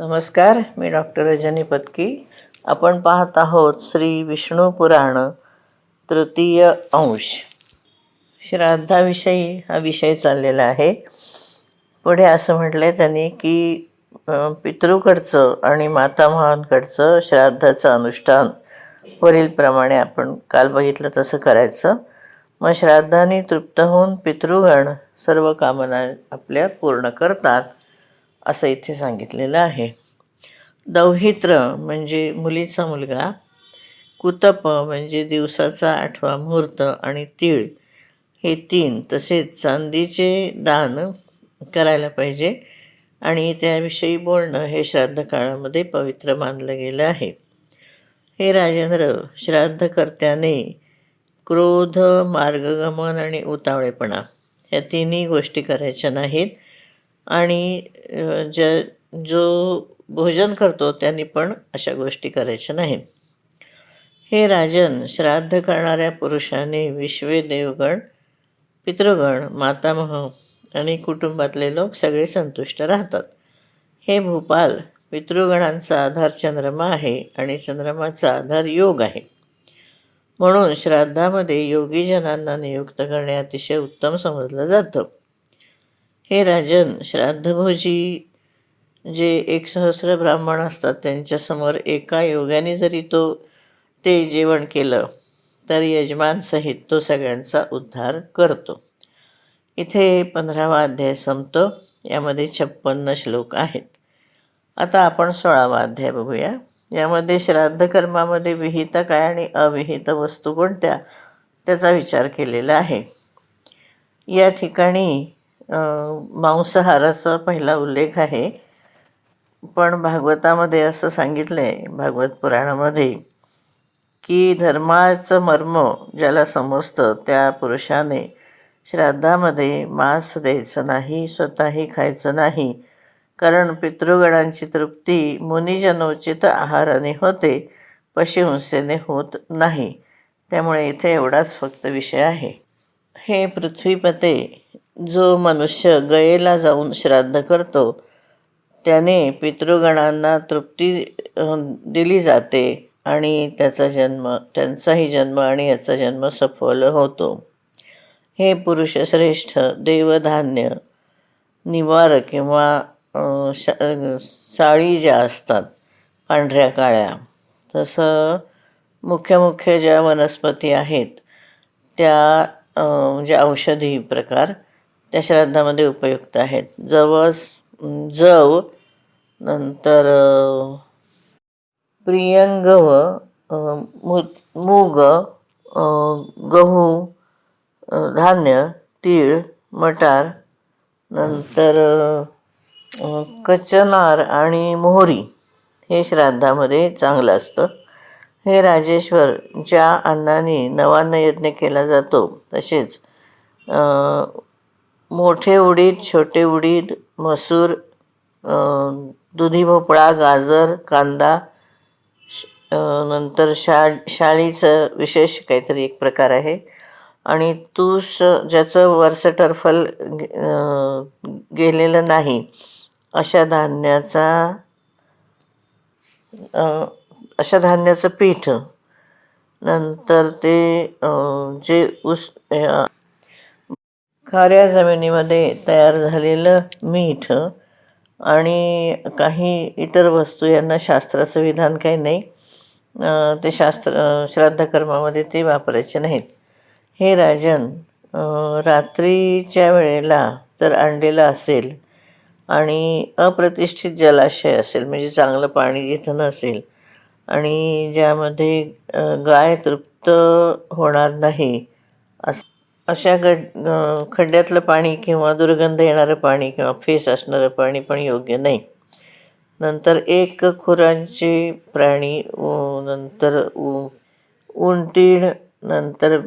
नमस्कार मी डॉक्टर रजनी पत्की आपण पाहत आहोत श्री विष्णू पुराण तृतीय अंश. श्राद्धाविषयी हा विषय चाललेला आहे. पुढे असं म्हटलं आहे त्यांनी की पितृकडचं आणि मातामहांकडचं श्राद्धाचं अनुष्ठान वरीलप्रमाणे आपण काल बघितलं तसं करायचं. मग श्राद्धाने तृप्त होऊन पितृगण सर्व कामना आपल्या पूर्ण करतात. असं इथे सांगितलेलं आहे. दौहित्र म्हणजे मुलीचा मुलगा कुतप म्हणजे दिवसाचा आठवा मुहूर्त आणि तीळ. हे तीन तसेच चांदीचे दान करायला पाहिजे आणि त्याविषयी बोलणं हे श्राद्ध काळामध्ये पवित्र मानलं गेलं आहे. हे राजेंद्र श्राद्धकर्त्याने क्रोध मार्गगमन आणि उतावळेपणा या तिन्ही गोष्टी करायच्या नाहीत. आणि ज जो भोजन करतो त्यांनी पण अशा गोष्टी करायच्या नाहीत. हे राजन श्राद्ध करणाऱ्या पुरुषाने विश्वे देवगण पितृगण मातामह आणि कुटुंबातले लोक सगळे संतुष्ट राहतात. हे भूपाल पितृगणांचा आधार चंद्रमा आहे आणि चंद्रमाचा आधार योग आहे. म्हणून श्राद्धामध्ये योगीजनांना नियुक्त करणे अतिशय उत्तम समजलं जातं. हे राजन श्राद्धभोजी जे एक सहस्र ब्राह्मण असतात त्यांच्यासमोर एका योगाने जरी तो ते जेवण केलं तर यजमानसहित तो सगळ्यांचा उद्धार करतो. इथे पंधरावा अध्याय संपतो. यामध्ये छप्पन्न श्लोक आहेत. आता आपण सोळावा अध्याय बघूया. यामध्ये श्राद्ध कर्मामध्ये विहित काय आणि अविहित वस्तू कोणत्या? त्याचा विचार केलेला आहे. या ठिकाणी मांसाहाराचा पहिला उल्लेख आहे. पण भागवतामध्ये असं सांगितलं आहे भागवत पुराणामध्ये की धर्माचं मर्म ज्याला समजतं त्या पुरुषाने श्राद्धामध्ये मांस द्यायचं नाही स्वतःही खायचं नाही. कारण पितृगणांची तृप्ती मुनिजनोचित आहाराने होते पशुहिंसेने होत नाही. त्यामुळे इथे एवढाच फक्त विषय आहे. हे पृथ्वीपते जो मनुष्य गयेला जाऊन श्राद्ध करतो त्याने पितृगणांना तृप्ती दिली जाते आणि त्याचा जन्म त्यांचाही जन्म आणि याचा जन्म सफल होतो. हे पुरुषश्रेष्ठ देवधान्य निवार किंवा शा साळी ज्या असतात पांढऱ्या काळ्या तसं मुख्य मुख्य ज्या वनस्पती आहेत त्या म्हणजे औषधी प्रकार त्या श्राद्धामध्ये उपयुक्त आहेत. जवस जव नंतर प्रियंगव मु मूग गहू धान्य तीळ मटार नंतर कचनार आणि मोहरी हे श्राद्धामध्ये चांगलं असतं. हे राजेश्वर ज्या अन्नाने नवान्न यज्ञ केला जातो. तसेच मोठे उडीद छोटे उडीद मसूर दुधी भोपळा गाजर कांदा श- नंतर शा शाळीचं विशेष काहीतरी एक प्रकार आहे. आणि तूस ज्याचं वरचं टर्फल गे- गेलेलं नाही अशा धान्याचा अशा धान्याचं पीठ नंतर ते जे ऊस खाऱ्या जमिनीमध्ये तयार झालेलं मीठ आणि काही इतर वस्तू यांना शास्त्राचं विधान काही नाही. ते शास्त्र श्राद्धकर्मामध्ये ते वापरायचे नाहीत. हे राजन रात्रीच्या वेळेला जर आणलेलं असेल आणि अप्रतिष्ठित जलाशय असेल म्हणजे चांगलं पाणी जिथं नसेल आणि ज्यामध्ये गाय तृप्त होणार नाही असं अशा गड खड्ड्यातलं पाणी किंवा दुर्गंध येणारं पाणी किंवा फेस असणारं पाणी पण योग्य नाही. नंतर एक खुरांचे प्राणी नंतर उ- उंटीण नंतर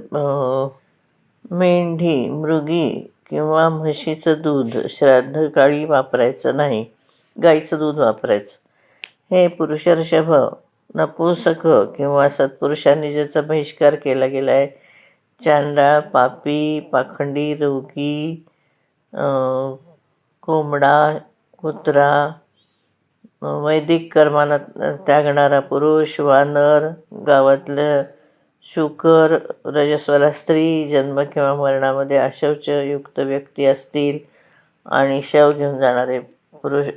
मेंढी मृगी किंवा म्हशीचं दूध श्राद्धकाळी वापरायचं नाही. गाईचं दूध वापरायचं. हे पुरुषर्षभ नपुंसक किंवा सत्पुरुषांनी ज्याचा बहिष्कार केला गेला आहे चांडा पापी पाखंडी रोगी कोंबडा कुत्रा वैदिक कर्माला त्यागणारा पुरुष वानर गावातलं शुकर रजस्वला स्त्री जन्म किंवा मरणामध्ये अशौचयुक्त व्यक्ती असतील आणि शव घेऊन जाणारे पुरुष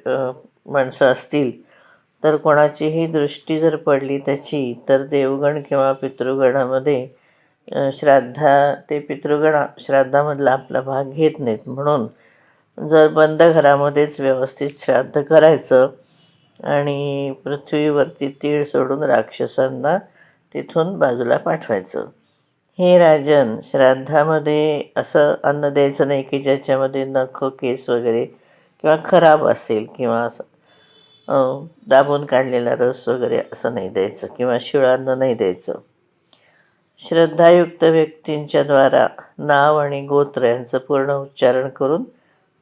माणसं असतील. तर कोणाचीही दृष्टी जर पडली त्याची तर देवगण किंवा पितृगणामध्ये श्राद्धा ते पितृगण श्राद्धामधला आपला भाग घेत नाहीत. म्हणून जर बंद घरामध्येच व्यवस्थित श्राद्ध करायचं आणि पृथ्वीवरती तीळ सोडून राक्षसांना तिथून बाजूला पाठवायचं. हे राजन श्राद्धामध्ये असं अन्न द्यायचं नाही की ज्याच्यामध्ये नख केस वगैरे किंवा खराब असेल किंवा असं दाबून काढलेला रस वगैरे असं नाही द्यायचं किंवा शिळान्न नाही द्यायचं. श्रद्धायुक्त व्यक्तींच्या द्वारा नाव आणि गोत्र यांचं पूर्ण उच्चारण करून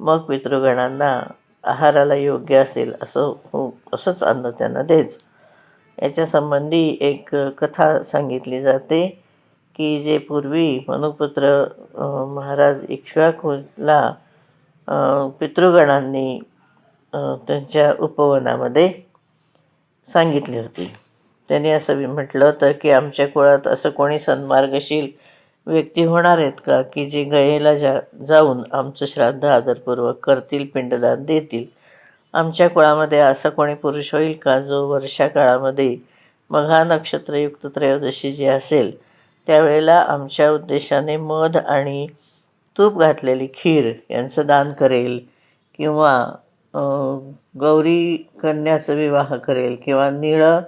मग पितृगणांना आहाराला योग्य असेल असं हो असंच अन्न त्यांना द्यायचं. याच्यासंबंधी एक कथा सांगितली जाते की जे पूर्वी मनुपुत्र महाराज इक्ष्वाकूला पितृगणांनी त्यांच्या उपवनामध्ये सांगितली होती. त्यांनी असं म्हटलं होतं की आमच्या कुळात असं कोणी सन्मार्गशील व्यक्ती होणार आहेत का? की जे गयेला जा जाऊन आमचं श्राद्ध आदरपूर्वक करतील पिंडदान देतील. आमच्या कुळामध्ये असं कोणी पुरुष होईल का जो वर्षा काळामध्ये मघा नक्षत्रयुक्त त्रयोदशी जी असेल त्यावेळेला आमच्या उद्देशाने मध आणि तूप घातलेली खीर यांचं दान करेल किंवा गौरी कन्याचं विवाह करेल किंवा निळं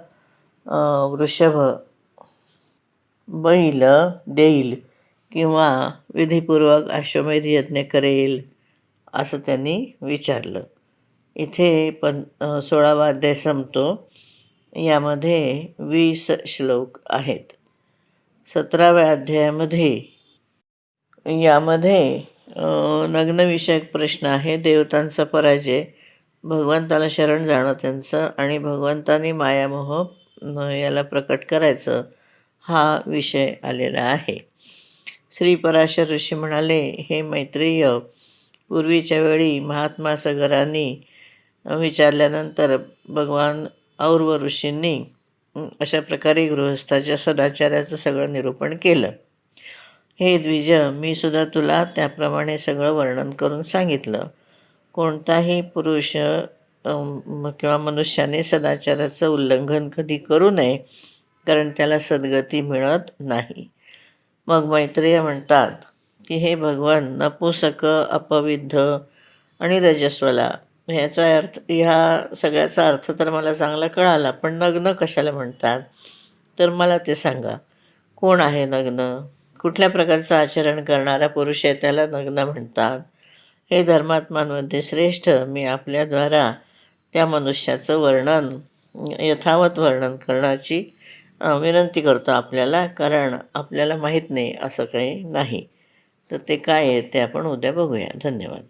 वृषभ बैल देईल किंवा विधीपूर्वक अश्वमेध यज्ञ करेल असं त्यांनी विचारलं. इथे पण सोळावा अध्याय संपतो. यामध्ये वीस श्लोक आहेत. सतराव्या अध्यायामध्ये यामध्ये नग्नविषयक प्रश्न आहे. देवतांचा पराजय भगवंताला शरण जाणं त्यांचं आणि भगवंतानी मायामोह याला प्रकट करायचं हा विषय आलेला आहे. श्री पराशर ऋषी म्हणाले हे मैत्रेय पूर्वीच्या वेळी महात्मा सगरांनी विचारल्यानंतर भगवान और्व ऋषींनी अशा प्रकारे गृहस्थाच्या सदाचाराचं सगळं निरूपण केलं. हे द्विज मी सुद्धा तुला त्याप्रमाणे सगळं वर्णन करून सांगितलं. कोणताही पुरुष किंवा मनुष्याने सदाचाराचं उल्लंघन कधी करू नये कारण त्याला सद्गती मिळत नाही. मग मैत्रेय म्हणतात की हे भगवान नपुसक अपविद्ध आणि रजस्वला ह्याचा अर्थ ह्या सगळ्याचा अर्थ तर मला चांगला कळाला पण नग्न कशाला म्हणतात? तर मला ते सांगा कोण आहे नग्न? कुठल्या प्रकारचं आचरण करणारा पुरुष आहे त्याला नग्न म्हणतात? हे धर्मात्मांमध्ये श्रेष्ठ मी आपल्याद्वारा त्या मनुष्याचं वर्णन यथावत वर्णन करण्याची विनंती करतो आपल्याला कारण आपल्याला माहीत नाही असं काही नाही. तर ते काय आहे ते आपण उद्या बघूया. धन्यवाद.